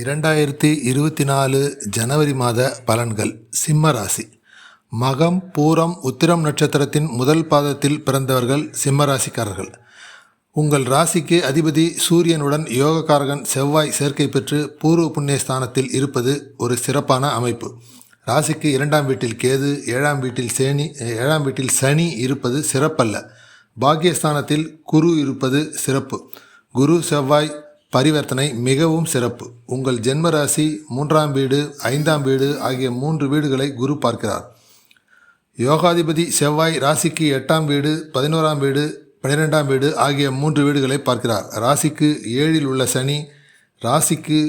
இரண்டாயிரத்தி இருபத்தி நாலு ஜனவரி மாத பலன்கள். சிம்ம ராசி மகம் பூரம் உத்திரம் நட்சத்திரத்தின் முதல் பாதத்தில் பிறந்தவர்கள் சிம்ம ராசிக்காரர்கள் உங்கள் ராசிக்கு அதிபதி சூரியனுடன் யோகக்காரகன் செவ்வாய் சேர்க்கை பெற்று பூர்வ புண்ணிய ஸ்தானத்தில் இருப்பது ஒரு சிறப்பான அமைப்பு. ராசிக்கு இரண்டாம் வீட்டில் கேது ஏழாம் வீட்டில் சேனி ஏழாம் வீட்டில் சனி இருப்பது சிறப்பல்ல. பாக்கியஸ்தானத்தில் குரு இருப்பது சிறப்பு. குரு செவ்வாய் பரிவர்த்தனை மிகவும் சிறப்பு. உங்கள் ஜென்ம ராசி மூன்றாம் வீடு ஐந்தாம் வீடு ஆகிய மூன்று வீடுகளை குரு பார்க்கிறார். யோகாதிபதி செவ்வாய் ராசிக்கு எட்டாம் வீடு பதினோராம் வீடு பன்னிரெண்டாம் வீடு ஆகிய மூன்று வீடுகளை பார்க்கிறார். ராசிக்கு ஏழில் உள்ள சனி ராசிக்கு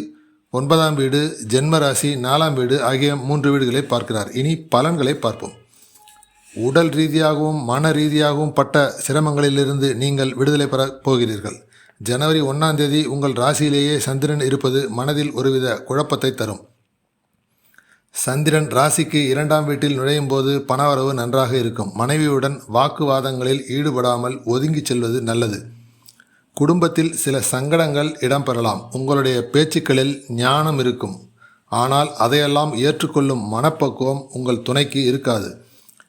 ஒன்பதாம் வீடு ஜென்ம ராசி நாலாம் வீடு ஆகிய மூன்று வீடுகளை பார்க்கிறார். இனி பலன்களை பார்ப்போம். உடல் ரீதியாகவும் மன ரீதியாகவும் பட்ட சிரமங்களிலிருந்து நீங்கள் விடுதலை பெறப் போகிறீர்கள். ஜனவரி ஒன்றாம் தேதி உங்கள் ராசியிலேயே சந்திரன் இருப்பது மனதில் ஒருவித குழப்பத்தை தரும். சந்திரன் ராசிக்கு இரண்டாம் வீட்டில் நுழையும் போது பணவரவு நன்றாக இருக்கும். மனைவியுடன் வாக்குவாதங்களில் ஈடுபடாமல் ஒதுங்கிச் செல்வது நல்லது. குடும்பத்தில் சில சங்கடங்கள் இடம்பெறலாம். உங்களுடைய பேச்சுக்களில் ஞானம் இருக்கும். ஆனால் அதையெல்லாம் ஏற்றுக்கொள்ளும் மனப்பக்குவம் உங்கள் துணைக்கு இருக்காது.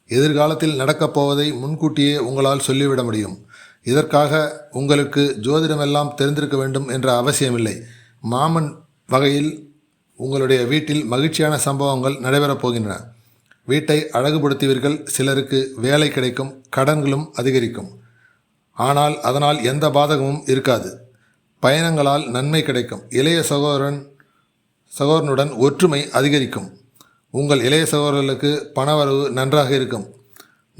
எதிர்காலத்தில் நடக்கப் போவதை முன்கூட்டியே உங்களால் சொல்லிவிட முடியும். இதற்காக உங்களுக்கு ஜோதிடமெல்லாம் தெரிந்திருக்க வேண்டும் என்ற அவசியமில்லை. மாமன் வகையில் உங்களுடைய வீட்டில் மகிழ்ச்சியான சம்பவங்கள் நடைபெறப் போகின்றன. வீட்டை அழகுபடுத்துவீர்கள் சிலருக்கு வேலை கிடைக்கும் கடன்களும் அதிகரிக்கும். ஆனால் அதனால் எந்த பாதகமும் இருக்காது. பயணங்களால் நன்மை கிடைக்கும். இளைய சகோதரன் சகோதரனுடன் ஒற்றுமை அதிகரிக்கும். உங்கள் இளைய சகோதரர்களுக்கு பணவரவு நன்றாக இருக்கும்.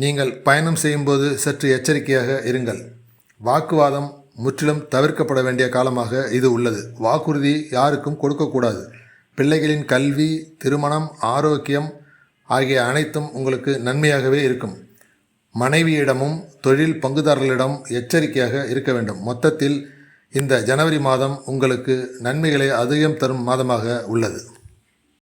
நீங்கள் பயணம் செய்யும்போது சற்று எச்சரிக்கையாக இருங்கள். வாக்குவாதம் முற்றிலும் தவிர்க்கப்பட வேண்டிய காலமாக இது உள்ளது. வாக்குறுதி யாருக்கும் கொடுக்கக்கூடாது. பிள்ளைகளின் கல்வி திருமணம் ஆரோக்கியம் ஆகிய அனைத்தும் உங்களுக்கு நன்மையாகவே இருக்கும். மனைவியிடமும் தொழில் பங்குதாரர்களிடம் எச்சரிக்கையாக இருக்க வேண்டும். மொத்தத்தில் இந்த ஜனவரி மாதம் உங்களுக்கு நன்மைகளை அதிகம் தரும் மாதமாக உள்ளது.